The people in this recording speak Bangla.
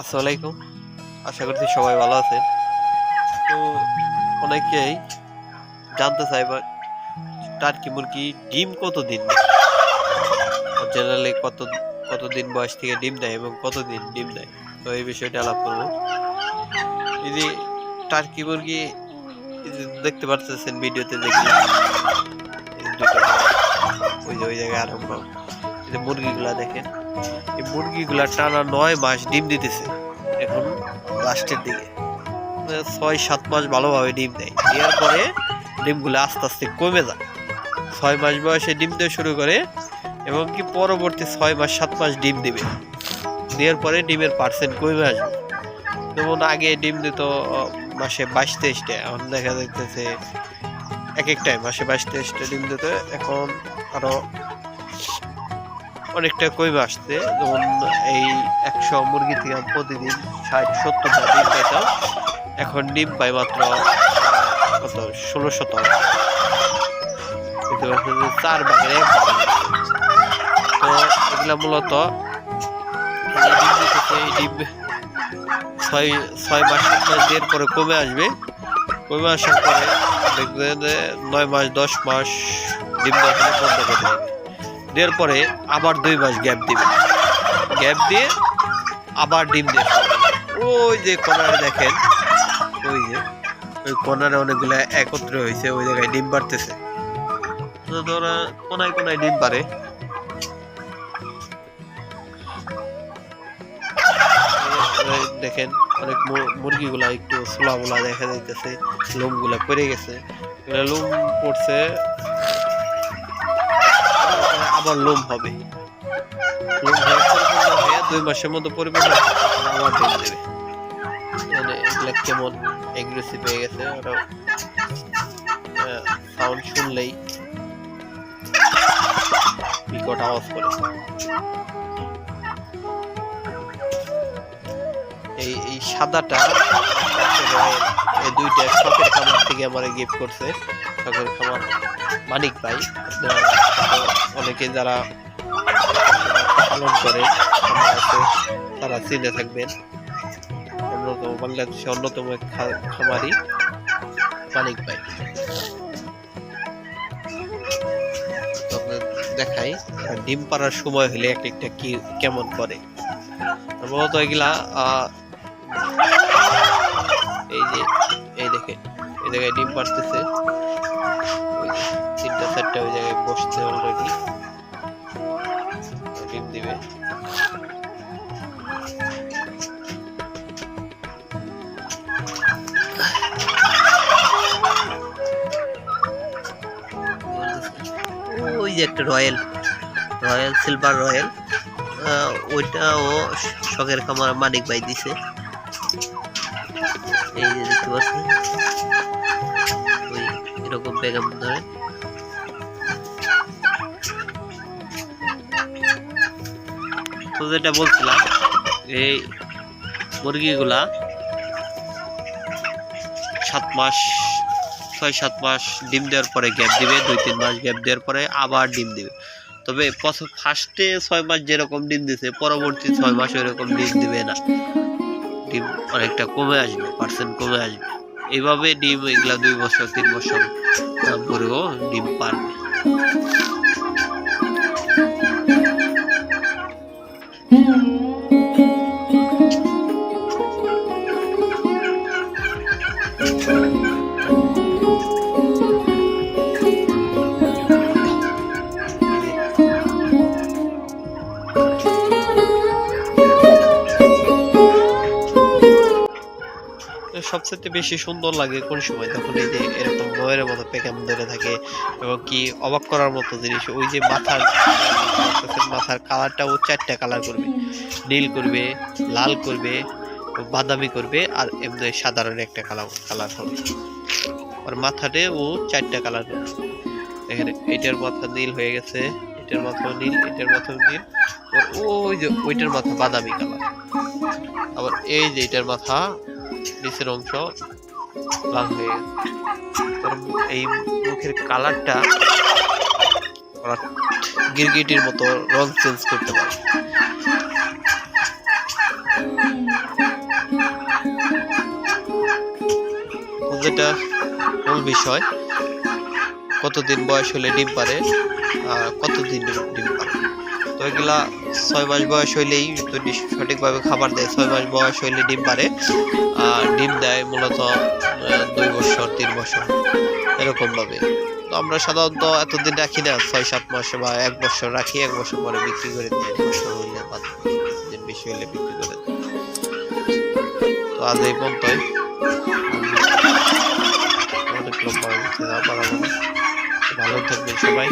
আসসালামু আলাইকুম। আশা করছি সবাই ভালো আছেন। তো অনেকেই জানতে চাইবা টার্কি মুরগি ডিম কতদিন? জেনারেলি কত কতদিন বয়স থেকে ডিম দেয় এবং কতদিন ডিম দেয়? তো এই বিষয়টা আলাপ করব। এই যে টার্কি মুরগি দেখতে পারতেছেন ভিডিওতে দেখি। ওই যে ওই জায়গায় আরম্ভ মুরগিগুলা দেখেন। এই মুরগিগুলা টানা নয় মাস ডিম দিতেছে। এখন লাস্টের দিকে। ছয়, সাত মাস ভালোভাবে ডিম দেয়। দেওয়ার পরে ডিমগুলো আস্তে আস্তে কমে যায়। ছয় মাস বয়সে ডিম দেওয়া শুরু করে এবং কি পরবর্তী ছয় মাস, সাত মাস ডিম দিবে। দেওয়ার পরে ডিমের পার্সেন্ট কমে আসবে। যেমন আগে ডিম দিত মাসে বাইশ তেইশটা এখন দেখা যাইতেছে এক একটাই মাসে বাইশ তেইশটা ডিম দিত। এখন আরও অনেকটা কমে আসছে, যেমন এই একশো মুরগি থেকে প্রতিদিন ষাট সত্তরটা ডিম পাইতাম এখন ডিম পাই মাত্র কত, ষোলো শত। চার ভাগের এক তো এগুলা মূলত ডিম ছয় ছয় মাস সাত পরে কমে আসবে। কমে আসার পরে দেখবেন নয় মাস, দশ মাস ডিম বন্ধ করে দেবে। দেওয়ার পরে আবার দুই মাস গ্যাপ দিবে। গ্যাপ দিয়ে আবার ডিম দিয়ে ওই যে কর্নারে দেখেন, ওই যে, ওই কর্নারে অনেকগুলো একত্রে হয়েছে, ওই জায়গায় ডিম পারতেছে ধরা কোনায় কোনায় ডিম পারে দেখেন, অনেক মুরগিগুলা একটু সোলা মোলা দেখা যাইতেছে, লোমগুলা পড়ে গেছে। লোম পড়ছে আবার লোম হবে। দুই মাসের মধ্যে পরিপূর্ণ আবার ডিম দেবে। মানে এগুলা কেমন এগ্রেসিভ হয়ে গেছে ওরা সাউন্ড শুনলেই বিকট আওয়াজ করে। এই এই সাদাটা এই দুইটা শখের খামার থেকে আমার গিফট করছে, শখের খামার। মানিক ভাই অনেকে যারা পালন করে তারা চিনে থাকবেন। অন্যতম বাংলাদেশে অন্যতম খামারি মানিক ভাই। দেখাই ডিম পাড়ার সময় হলে এক একটা কি, কেমন করে। মূলত এগুলা এই যে, এই দেখে এই জায়গায় ডিম পাড়তেছে। চারটা ওই জায়গায় বসছে অলরেডি ডিম দিবে। ওই যে একটা রয়্যাল রয়্যাল, সিলভার রয়্যাল। ওইটা ও শখের খামার মানিক ভাই দিছে। এই যে দেখতে পাচ্ছেন। ওই এরকম বেগম ধরে। তো যেটা বলছিলাম, এই মুরগিগুলা সাত মাস, ছয়, সাত মাস ডিম দেওয়ার পরে গ্যাপ দিবে, দুই, তিন মাস গ্যাপ দেওয়ার পরে আবার ডিম দিবে। তবে প্রথম ফার্স্টে ছয় মাস যেরকম ডিম দিছে, পরবর্তী ছয় মাস এরকম ডিম দিবে না। ডিম অনেকটা কমে আসবে পার্সেন্ট কমে আসবে। এইভাবে ডিম এগুলা দুই বছর, তিন বছর পরেও ডিম পারবে। Hmm. সবচেয়ে বেশি সুন্দর লাগে কোন সময়? তখন এই যে এরকম ময়ের মতো পেকাম ধরে থাকে এবং কি অবাক করার মতো জিনিস, ওই যে মাথার মাথার কালারটা ও চারটা কালার করবে। নীল করবে, লাল করবে বাদামি করবে আর এমনি সাধারণ একটা কালার কালার হবে। আর মাথাতে ও চারটা কালার করবে। এখানে এটার মাথা নীল হয়ে গেছে, এটার মাথা নীল, এটার মাথা নীল ওই যে ওইটার মাথা বাদামি কালার। আবার এই যে এটার মাথা নিচের অংশ লাল হয়ে কারণ এই মুখের কালারটা গিরগিটির মতো রং চেঞ্জ করতে পারে। যেটা মূল বিষয়, কতদিন বয়স হলে ডিম পারে আর কতদিন ডিম পারে। তো এগুলা ছয় মাস বয়স হইলেই সঠিকভাবে খাবার দেয়, ছয় মাস বয়স হইলে ডিম পারে। আর ডিম দেয় মূলত দুই বছর, তিন বছর, এরকমভাবে। তো আমরা সাধারণত এতদিন রাখি না, ছয়, সাত মাসে বা এক বছর রাখি, এক বছর পরে বিক্রি করে দিই, এক বছর হইলে বা দিন বেশি হলে বিক্রি করে দিই। তো আজ এই পর্যন্তই। অনেক লম্বা। ভালো থাকবেন সবাই।